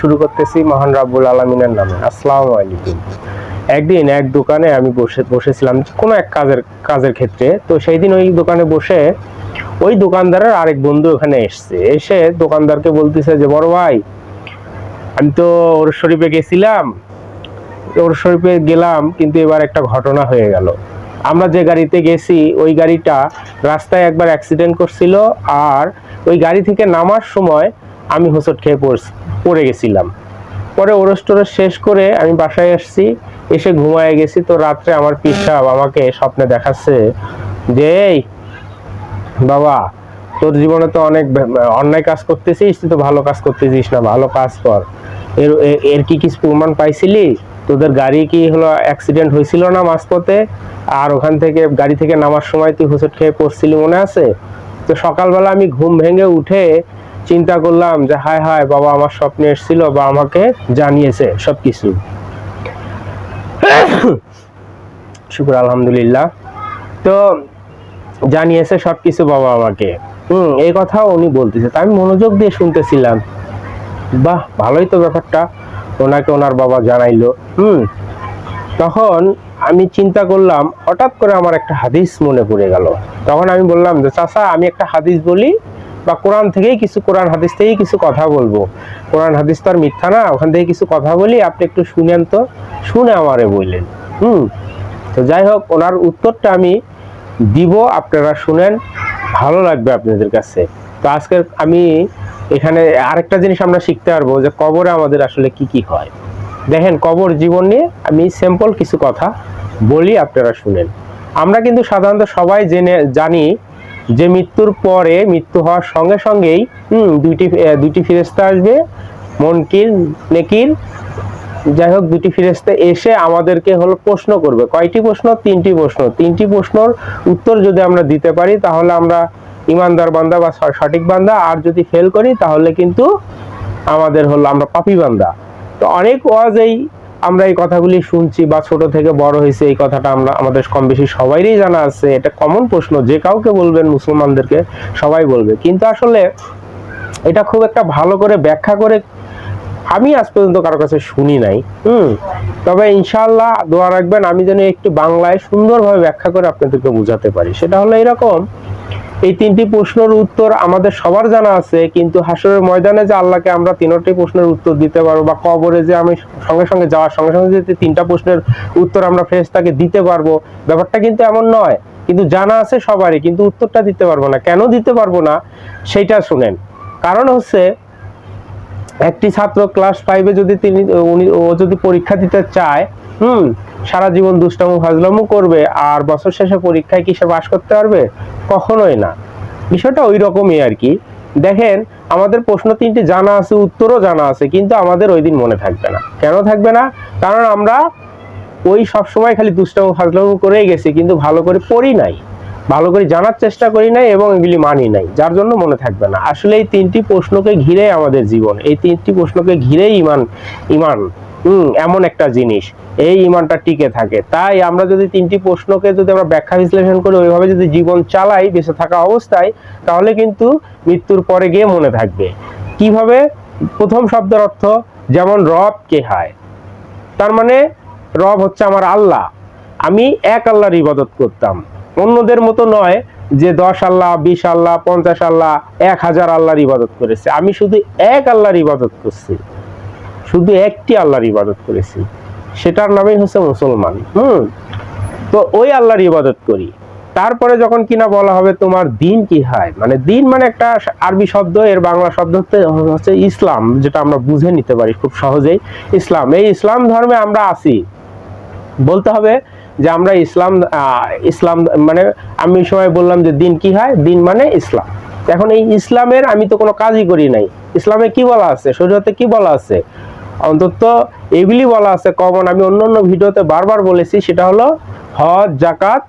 শুরু করতেছি মহান আলামিনের নামে। আলাইকুম। একদিন এক দোকানে আমি বসে, বসেছিলাম কোনো এক কাজের কাজের ক্ষেত্রে। তো সেই দিন ওই দোকানে বসে ওই দোকানদারের আরেক বন্ধু ওখানে এসছে। এসে দোকানদারকে বলতেছে যে, বড় ভাই, আমি তো ওর শরীফে গেছিলাম। ওর শরীফে গেলাম, কিন্তু এবার একটা ঘটনা হয়ে গেল। আমরা যে গাড়িতে গেছি, ওই গাড়িটা রাস্তায় একবার অ্যাক্সিডেন্ট করছিল আর ওই গাড়ি থেকে নামার সময় আমি হোঁচট খেয়ে পড়ে গেছিলাম। পরে ওরস টোরস শেষ করে আমি বাসায় আসছি, এসে ঘুমায় গেছি। তো রাত্রে আমার পিসাব আমাকে স্বপ্নে দেখাচ্ছে যে, এই, বাবা, তোর জীবনে তো অনেক অন্যায় কাজ করতেছিস, তুই তো ভালো কাজ করতেছিস না, ভালো কাজ কর। এর এর কি কিছু প্রমাণ পাইছিলি? তোদের গাড়ি কি হলো অ্যাক্সিডেন্ট হয়েছিল না মাঝপথে? আর ওখান থেকে গাড়ি থেকে নামার সময় তুই হোঁচট খেয়ে পড়ছিলি মনে আছে? তো সকালবেলা আমি ঘুম ভেঙে উঠে চিন্তা করলাম যে হায় হায় বাবা আমার স্বপ্নে এসেছিল বা আমাকে জানিয়েছে সবকিছু। শুক্র আলহামদুলিল্লাহ। তো জানিয়েছে সবকিছু বাবা আমাকে। হুম, এই কথাও উনি বলতেছে। তা আমি মনোযোগ দিয়ে শুনতেছিলাম। বাহ, ভালোই তো ব্যাপারটা। ওনাকে ওনার বাবা জানাইলো। হুম। তখন আমি চিন্তা করলাম, হঠাৎ করে আমার একটা হাদিস মনে পড়ে গেল। তখন আমি বললাম যে, চাচা, আমি একটা হাদিস বলি বা কোরআন থেকেই কিছু, কোরআন হাদিস থেকেই কিছু কথা বলব। কোরআন হাদিস তো আর মিথ্যা না, ওখান থেকে কিছু কথা বলি, আপনি একটু শুনেন তো। শুনে আমারে বললেন। হুম। তো যাই হোক, ওনার উত্তরটা আমি দিব, আপনারা শুনেন, ভালো লাগবে আপনাদের কাছে। তো আজকের আমি এখানে আরেকটা জিনিস আমরা শিখতে পারব যে কবরে আমাদের আসলে কি কি হয়। দেখেন, কবর জীবন নিয়ে আমি সিম্পল কিছু কথা বলি, আপনারা শুনেন। আমরা কিন্তু সাধারণত সবাই জেনে, জানি যে মৃত্যুর পরে মৃত্যু হওয়ার সঙ্গে সঙ্গেই, হুম, দুইটি দুইটি ফেরেস্তা আসবে মনকির নেকির যাই হোক দুটি ফিরেস্তে এসে আমাদেরকে হলো প্রশ্ন করবে। কয়টি প্রশ্ন? তিনটি প্রশ্ন। তিনটি প্রশ্নর উত্তর যদি আমরা দিতে পারি, তাহলে আমরা ইমানদার বান্দা বা সঠিক বান্দা। আর যদি ফেল করি, তাহলে কিন্তু আমাদের হলো আমরা পাপি বান্দা। তো অনেক ওয়াজেই আমরা এই কথাগুলি শুনছি বা ছোট থেকে বড় হয়েছে, এই কথাটা আমরা আমাদের কম বেশি সবাইরই জানা আছে। এটা কমন প্রশ্ন, যে কাউকে বলবেন মুসলমানদেরকে সবাই বলবে। কিন্তু আসলে এটা খুব একটা ভালো করে ব্যাখ্যা করে আমি আজ পর্যন্ত কারও কাছে শুনি নাই। হুম? তবে ইনশাআল্লাহ দোয়া রাখবেন, আমি যেন একটু বাংলায় সুন্দরভাবে ব্যাখ্যা করে আপনাদেরকে বোঝাতে পারি। সেটা হলো এরকম এই তিনটি প্রশ্নের উত্তর আমাদের সবার জানা আছে, কিন্তু হাসরের ময়দানে যে আল্লাহকে আমরা তিনটি প্রশ্নের উত্তর দিতে পারব বা কবরে যে আমি সঙ্গে সঙ্গে যাওয়ার সঙ্গে সঙ্গে যে তিনটা প্রশ্নের উত্তর আমরা ফ্রেশ তাকে দিতে পারব, ব্যাপারটা কিন্তু এমন নয়। কিন্তু জানা আছে সবারই, কিন্তু উত্তরটা দিতে পারব না। কেন দিতে পারব না? সেটা শুনেন। কারণ হচ্ছে একটি ছাত্র ক্লাস ফাইভে যদি তিনি, উনি, ও যদি পরীক্ষা দিতে চায়, হুম, সারা জীবন দুষ্টামু ফাজলামু করবে, আর বছর শেষে পরীক্ষায় কি সে পাশ করতে পারবে? কখনোই না। বিষয়টা ওই রকমই আর কি। দেখেন, আমাদের প্রশ্ন তিনটি জানা আছে, উত্তরও জানা আছে, কিন্তু আমাদের ওই দিন মনে থাকবে না। কেন থাকবে না? কারণ আমরা ওই সবসময় খালি দুষ্টামু ফাজলামু করেই গেছি, কিন্তু ভালো করে পড়ি নাই। ভালো করে জানার চেষ্টা করি নাই এবং এগুলি মানি নাই, যার জন্য মনে থাকবে না। আসলে এই তিনটি প্রশ্নকে ঘিরে আমাদের জীবন, এই তিনটি প্রশ্নকে ঘিরেই ইমান ইমান হুম এমন একটা জিনিস, এই ইমানটা টিকে থাকে। তাই আমরা যদি তিনটি প্রশ্নকে যদি আমরা ব্যাখ্যা বিশ্লেষণ করে, ওইভাবে যদি জীবন চালাই বেঁচে থাকা অবস্থায়, তাহলে কিন্তু মৃত্যুর পরে গিয়ে মনে থাকবে। কীভাবে? প্রথম শব্দের অর্থ, যেমন রব কে হয়। তার মানে রব হচ্ছে আমার আল্লাহ। আমি এক আল্লাহর ইবাদত করতাম। অন্যদের মতো নয় যে দশ আল্লাহ, বিশ আল্লাহ, পঞ্চাশ আল্লাহ, এক হাজার আল্লাহর ইবাদত করেছে। আমি শুধু এক আল্লাহর ইবাদত করছি। শুধু একটি আল্লাহর ইবাদত করেছি। সেটার নামই হচ্ছে মুসলমান। হুম? তো ওই আল্লাহর ইবাদত করি। তারপরে যখন কিনা বলা হবে তোমার দিন কি হয়? মানে দিন মানে একটা আরবি শব্দ, এর বাংলা শব্দ হচ্ছে ইসলাম, যেটা আমরা বুঝে নিতে পারি খুব সহজেই। ইসলাম, এই ইসলাম ধর্মে আমরা আছি। বলতে হবে যে আমরা ইসলাম ইসলাম মানে আমি সময় বললাম যে দিন কি হয়? দিন মানে ইসলাম। এখন এই ইসলামের আমি তো কোনো কাজই করি নাই। ইসলামে কি বলা আছে? শরীয়তে কি বলা আছে? অন্তত এগুলি বলা আছে কমন আমি অন্য অন্য ভিডিওতে বারবার বলেছি, সেটা হলো হজ জাকাত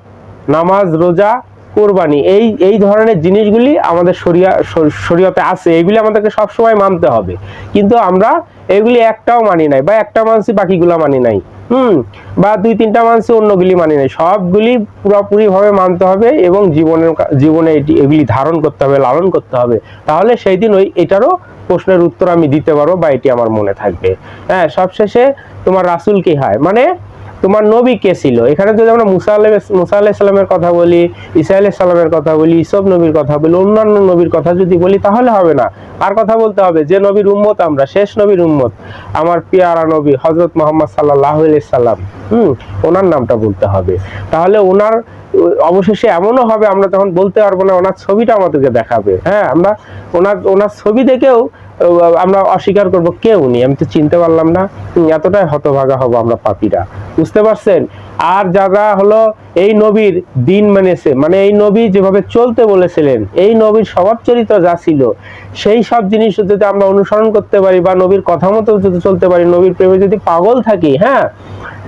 নামাজ, রোজা, কোরবানি। এই এই ধরনের জিনিসগুলি আমাদের শরিয়া, শর- শরীয়তে আছে। এগুলি আমাদেরকে সবসময় মানতে হবে। কিন্তু আমরা এগুলি একটাও মানি নাই বা একটা মানছি, বাকিগুলো মানি নাই। হুম, বা দুই তিনটা মানছে অন্যগুলি মানি নাই সবগুলি পুরোপুরি ভাবে মানতে হবে এবং জীবনের জীবনে এটি- এগুলি ধারণ করতে হবে, লালন করতে হবে। তাহলে সেই দিন ওই এটারও প্রশ্নের উত্তর আমি দিতে পারব বা এটি আমার মনে থাকবে। হ্যাঁ সবশেষে তোমার রাসুল কি হয়? মানে তোমার নবী কে ছিল? এখানে যদি আমরা মুসা আলাহ মুসা সাল্লামের কথা বলি ইসা আলাহ কথা বলি ইসব নবীর কথা বলি, অন্যান্য নবীর কথা যদি বলি, তাহলে হবে না। আর কথা বলতে হবে, যে নবীর উম্মত আমরা, শেষ নবীর উম্মত, আমার পিয়ারা নবী হজরত মোহাম্মদ সাল্লাহ সাল্লাম। হুম, ওনার নামটা বলতে হবে। তাহলে ওনার, অবশেষে এমনও হবে, আমরা তখন বলতে পারব না, ওনার ছবিটা আমাদেরকে দেখাবে। হ্যাঁ আমরা ওনার ওনার ছবি দেখেও আমরা অস্বীকার করব কেউ উনি আমি তো চিনতে পারলাম না এতটাই হতভাগা হব আমরা পাপীরা। বুঝতে পারছেন? আর যারা হলো এই নবীর দিন মেনেছে মানে এই নবী যেভাবে চলতে বলেছিলেন, এই নবীর স্বভাব চরিত্র যা ছিল, সেই সব জিনিস যদি আমরা অনুসরণ করতে পারি বা নবীর কথা মতো যদি চলতে পারি, নবীর প্রেমে যদি পাগল থাকি হ্যাঁ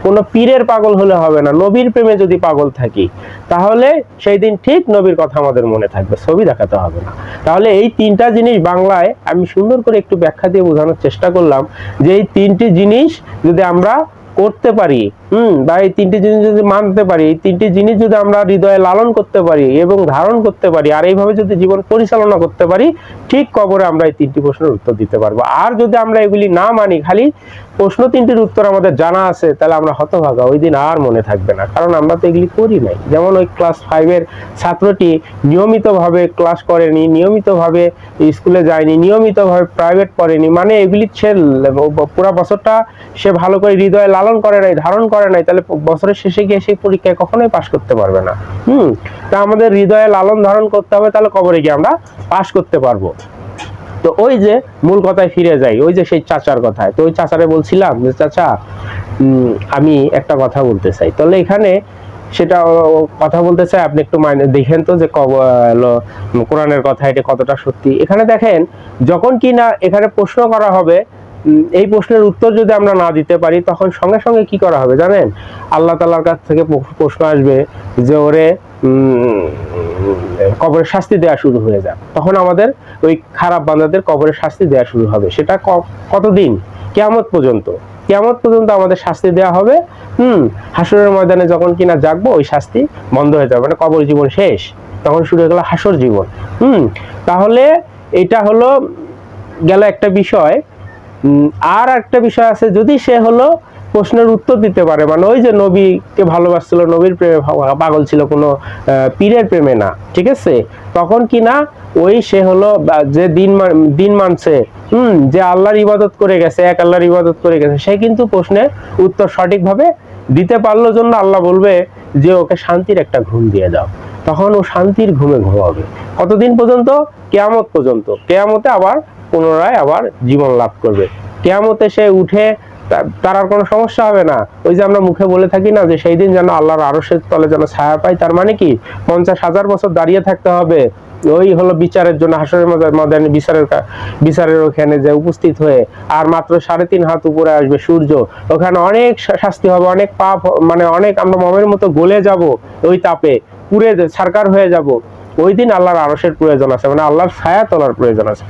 কোনো পীরের পাগল হলে হবে না, নবীর প্রেমে যদি পাগল থাকি, তাহলে সেই দিন ঠিক নবীর কথা আমাদের মনে থাকবে, ছবি দেখাতে হবে না। তাহলে এই তিনটা জিনিস বাংলায় আমি সুন্দর করে একটু ব্যাখ্যা দিয়ে বোঝানোর চেষ্টা করলাম যে এই তিনটি জিনিস যদি আমরা করতে পারি হুম, বা এই তিনটি জিনিস যদি মানতে পারি, এই তিনটি জিনিস যদি আমরা হৃদয়ে লালন করতে পারি এবং ধারণ করতে পারি, আর এইভাবে যদি জীবন পরিচালনা করতে পারি, ঠিক কবরে আমরা এই তিনটি প্রশ্নের উত্তর দিতে পারব। আর যদি আমরা এগুলি না মানি, খালি প্রশ্ন তিনটির উত্তর আমাদের জানা আছে, তাহলে আমরা হতভাগা, ওই দিন আর মনে থাকবে না, কারণ আমরা তো এগুলি করি নাই। যেমন ওই ক্লাস ফাইভের ছাত্রটি নিয়মিতভাবে ক্লাস করেনি, নিয়মিতভাবে স্কুলে যায়নি, নিয়মিতভাবে প্রাইভেট পড়েনি মানে এগুলি সে পুরা বছরটা সে ভালো করে হৃদয়ে লালন করে নাই, ধারণ করে নাই, তাহলে বছরের শেষে গিয়ে সেই পরীক্ষায় কখনোই পাশ করতে পারবে না। হুম, তা আমাদের হৃদয়ে লালন ধারণ করতে হবে, তাহলে কবরে গিয়ে আমরা পাশ করতে পারব। তো ওই যে মূল কথায় ফিরে যাই, ওই যে সেই চাচার কথায়। তো ওই চাচারে বলছিলাম যে, চাচা আমি একটা কথা বলতে চাই। তাহলে এখানে সেটা কথা বলতে চাই আপনি একটু মাইনে দেখেন তো যে কোরআনের কথা, এটা কতটা সত্যি। এখানে দেখেন, যখন কি না এখানে প্রশ্ন করা হবে এই প্রশ্নের উত্তর যদি আমরা না দিতে পারি, তখন সঙ্গে সঙ্গে কি করা হবে জানেন? আল্লাহ তালার কাছ থেকে প্রশ্ন আসবে যে, ওরে কবরের শাস্তি দেওয়া শুরু হয়ে যাক। তখন আমাদের ওই খারাপ বান্দাদের কবরের শাস্তি দেওয়া শুরু হবে। সেটা কতদিন? কেয়ামত পর্যন্ত। কেয়ামত পর্যন্ত আমাদের শাস্তি দেওয়া হবে, হুম হাসরের ময়দানে যখন কিনা জাগবো, ওই শাস্তি বন্ধ হয়ে যাবে। মানে কবর জীবন শেষ। তখন শুরু হয়ে গেল হাসর জীবন। হুম, তাহলে এটা হলো, গেল একটা বিষয় আর একটা বিষয় আছে, যদি সে হলো প্রশ্নের উত্তর দিতে পারে মানে ওই যে নবীকে ভালোবাসছিল, নবীর প্রেমে পাগল ছিল কোনো পীরের প্রেমে না, ঠিক আছে? তখন কি না, ওই সে হলো যে দিন দিন মানছে, হুম, যে আল্লাহর ইবাদত করে গেছে, এক আল্লাহর ইবাদত করে গেছে, সে কিন্তু প্রশ্নের উত্তর সঠিকভাবে দিতে পারল, জন্য আল্লাহ বলবে যে, ওকে শান্তির একটা ঘুম দিয়ে দাও। তখন ও শান্তির ঘুমে ঘুমাবে। কতদিন পর্যন্ত? কেয়ামত পর্যন্ত। কেয়ামতে আবার পুনরায় আবার জীবন লাভ করবে। কেয়ামতে সে উঠে তার আর কোনো সমস্যা হবে না। ওই যে আমরা মুখে বলে থাকি না যে সেই দিন যেন আল্লাহর আরশের তলে যেন ছায়া পাই তার মানে কি? পঞ্চাশ হাজার বছর দাঁড়িয়ে থাকতে হবে। ওই হলো বিচারের জন্য, হাসরের ময়দানে বিচারের বিচারের ওখানে যে উপস্থিত হয়ে, আর মাত্র সাড়ে তিন হাত উপরে আসবে সূর্য। ওখানে অনেক শাস্তি হবে, অনেক পাপ মানে অনেক আমরা মমের মতো গলে যাব ওই তাপে। পুড়ে যে- ছারকার হয়ে যাব। ওই দিন আল্লাহর আরশের প্রয়োজন আছে মানে আল্লাহর ছায়া তোলার প্রয়োজন আছে।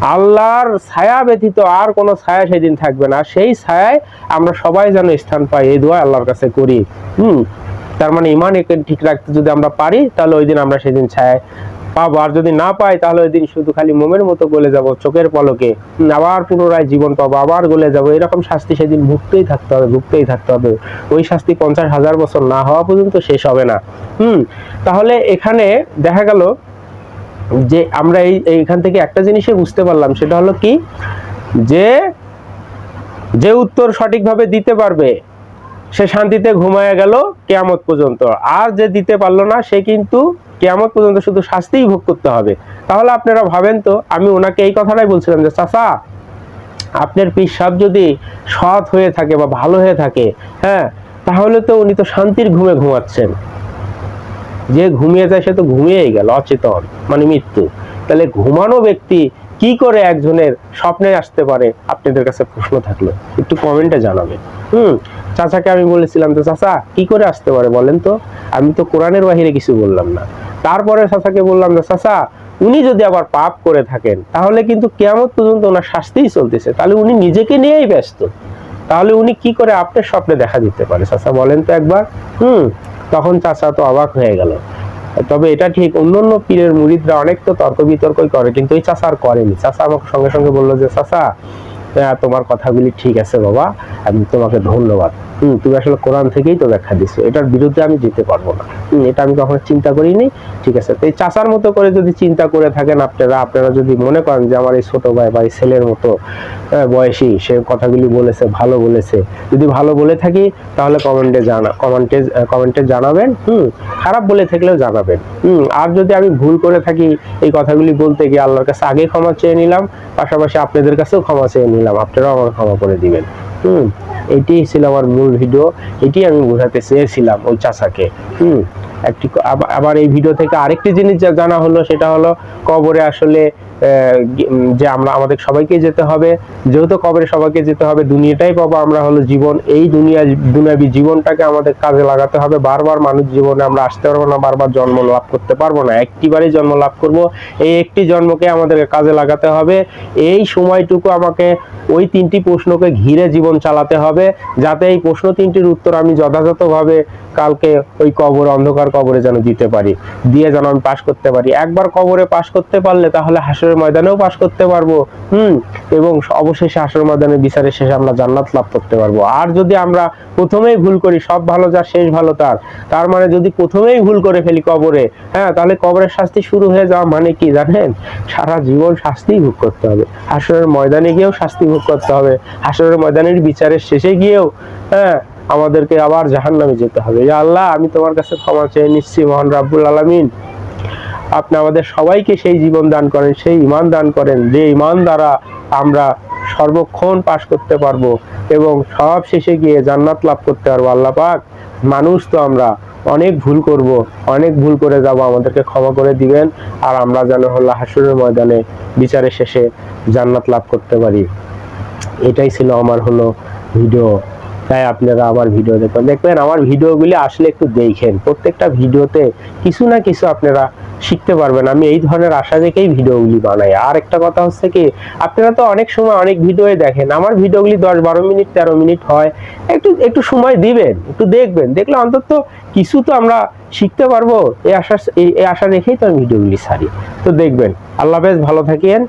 আল্লাহর ছায়া ব্যতীত আর কোনো ছায়া সেদিন থাকবে না। সেই ছায়ায় আমরা সবাই যেন স্থান পাই, এই দোয়া আল্লাহর কাছে করি। হুম? তার মানে ইমান ঠিক রাখতে যদি আমরা পারি, তাহলে ওই দিন আমরা সেদিন ছায়ায় পাবো আর যদি না পাই তাহলে ওই দিন শুধু খালি মোমের মতো গলে যাব, চোখের পলকে। আবার পুনরায় জীবন পাবো, আবার গলে যাব। এরকম শাস্তি সেদিন ভুগতেই থাকতে হবে, ভুগতেই থাকতে হবে। ওই শাস্তি পঞ্চাশ হাজার বছর না হওয়া পর্যন্ত শেষ হবে না। হুম, তাহলে এখানে দেখা গেল যে আমরা এই, এইখান থেকে একটা জিনিসই বুঝতে পারলাম, সেটা হলো কি? যে যে উত্তর সঠিকভাবে দিতে পারবে সে শান্তিতে ঘুমায় গেল কেয়ামত পর্যন্ত। আর যে দিতে পারল না, সে কিন্তু কেয়ামত পর্যন্ত শুধু শাস্তিই ভোগ করতে হবে। তাহলে আপনারা ভাবেন তো, আমি ওনাকে এই কথাটাই বলছিলাম যে, চাচা, আপনার পিসাব যদি সৎ হয়ে থাকে বা ভালো হয়ে থাকে হ্যাঁ তাহলে তো উনি তো শান্তির ঘুমে ঘুমাচ্ছেন। যে ঘুমিয়ে যায়, সে তো ঘুমিয়েই গেল, অচেতন মানে মৃত্যু। তাহলে ঘুমানো ব্যক্তি কি করে একজনের স্বপ্নে আসতে পারে? আপনাদের কাছে প্রশ্ন থাকল, একটু কমেন্টে জানাবেন। হুম চাচাকে আমি বলেছিলাম তো চাচা কি করে আসতে পারে বলেন তো? আমি তো কোরআনের বাহিরে কিছু বললাম না। তারপরে চাচাকে বললাম যে চাচা উনি যদি আবার পাপ করে থাকেন তাহলে কিন্তু কেয়ামত পর্যন্ত ওনার শাস্তিই চলতেছে। তাহলে উনি নিজেকে নিয়েই ব্যস্ত। তাহলে উনি কি করে আপনার স্বপ্নে দেখা দিতে পারে? চাচা বলেন তো একবার। হুম তখন চাচা তো অবাক হয়ে গেল। তবে এটা ঠিক অন্যান্য পীরের মুরিদরা অনেক তো তর্ক বিতর্কই করে কিন্তু ওই চাচা আর করেনি। চাচা আমাকে সঙ্গে সঙ্গে বলল যে আহ, তোমার কথাগুলি ঠিক আছে বাবা আমি তোমাকে ধন্যবাদ। তুমি আসলে কোরআন থেকেই তো ব্যাখ্যা দিচ্ছ এটার বিরুদ্ধে আমি যেতে পারব না। এটা আমি কখনো চিন্তা করিনি। ঠিক আছে তো এই চাচার মতো করে যদি চিন্তা করে থাকেন আপনারা আপনারা যদি মনে করেন যে আমার এই ছোট ভাই বা এই ছেলের মতো আহ, বয়সী সে কথাগুলি বলেছে ভালো বলেছে যদি ভালো বলে থাকি তাহলে কমেন্টে জানা কমেন্টে কমেন্টে জানাবেন হুম খারাপ বলে থাকলেও জানাবেন। হুম আর যদি আমি ভুল করে থাকি এই কথাগুলি বলতে গিয়ে আল্লাহর কাছে আগে ক্ষমা চেয়ে নিলাম পাশাপাশি আপনাদের কাছেও ক্ষমা চেয়ে নিলাম আপনারাও আমার ক্ষমা করে দিবেন। হুম এটি ছিল আমার মূল ভিডিও, এটি আমি বোঝাতে চেয়েছিলাম ওই চাচাকে। হুম, একটি আবার এই ভিডিও থেকে আরেকটি জিনিস জানা হলো, সেটা হলো কবরে আসলে যে আমরা, আমাদের সবাইকে যেতে হবে। যেহেতু কবরে সবাইকে যেতে হবে, দুনিয়াটাই পাবো আমরা হলো জীবন। এই দুনিয়া, দুনিয়াবী জীবনটাকে আমাদের কাজে লাগাতে হবে। বারবার মানুষ জীবনে আমরা আসতে পারব না, বারবার জন্ম লাভ করতে পারব না। একটিবারই জন্ম লাভ করব। এই একটি জন্মকে আমাদের কাজে লাগাতে হবে। এই সময়টুকু আমাকে ওই তিনটি প্রশ্নকে ঘিরে জীবন চালাতে হবে, যাতে এই প্রশ্ন তিনটির উত্তর আমি যথাযথভাবে কালকে ওই কবর, অন্ধকার কবরে যেন দিতে পারি। দিয়ে যেন আমি পাশ করতে পারি। একবার কবরে পাশ করতে পারলে তাহলে হাসরের ময়দানেও পাশ করতে পারব, হুম, এবং অবশেষে হাসরের ময়দানে বিচারের শেষে আমরা জান্নাত লাভ করতে পারব। আর যদি আমরা প্রথমেই ভুল করি, সব ভালো যার, শেষ ভালো তার তার মানে যদি প্রথমেই ভুল করে ফেলি কবরে হ্যাঁ তাহলে কবরের শাস্তি শুরু হয়ে যাওয়া মানে কি জানেন? সারা জীবন শাস্তি ভোগ করতে হবে। হাসরের ময়দানে গিয়েও শাস্তি ভোগ করতে হবে। হাসরের ময়দানের বিচারের শেষে গিয়েও হ্যাঁ আমাদেরকে আবার জাহান্নামে যেতে হবে। আল্লাহ, আমি তোমার কাছে ক্ষমা চেয়ে নিচ্ছি, মহান রাব্বুল আলামিন। আপনি আমাদের সবাইকে সেই জীবন দান করেন, সেই ইমান দান করেন, যে ইমান দ্বারা আমরা সর্বক্ষণ পাশ করতে পারব এবং সব শেষে গিয়ে জান্নাত লাভ করতে পারব। আল্লাহ পাক মানুষ তো আমরা, অনেক ভুল করব, অনেক ভুল করে যাব, আমাদেরকে ক্ষমা করে দিবেন আর আমরা যেন হলো হাসুরের ময়দানে বিচারের শেষে জান্নাত লাভ করতে পারি। এটাই ছিল আমার হলো ভিডিও। তাই আপনারা আমার ভিডিও দেখবেন। দেখবেন আমার ভিডিওগুলি আসলে একটু দেখেন। প্রত্যেকটা ভিডিওতে কিছু না কিছু আপনারা শিখতে পারবেন। আমি এই ধরনের আশা রেখেই ভিডিওগুলি বানাই। আর একটা কথা হচ্ছে কি, আপনারা তো অনেক সময় অনেক ভিডিওই দেখেন। আমার ভিডিওগুলি দশ বারো মিনিট, তেরো মিনিট হয়। একটু একটু সময় দিবেন, একটু দেখবেন। দেখলে অন্তত কিছু তো আমরা শিখতে পারব। এই আশা এই আশা রেখেই তো আমি ভিডিওগুলি সারি তো দেখবেন। আল্লাহ বেশ ভালো থাকেন।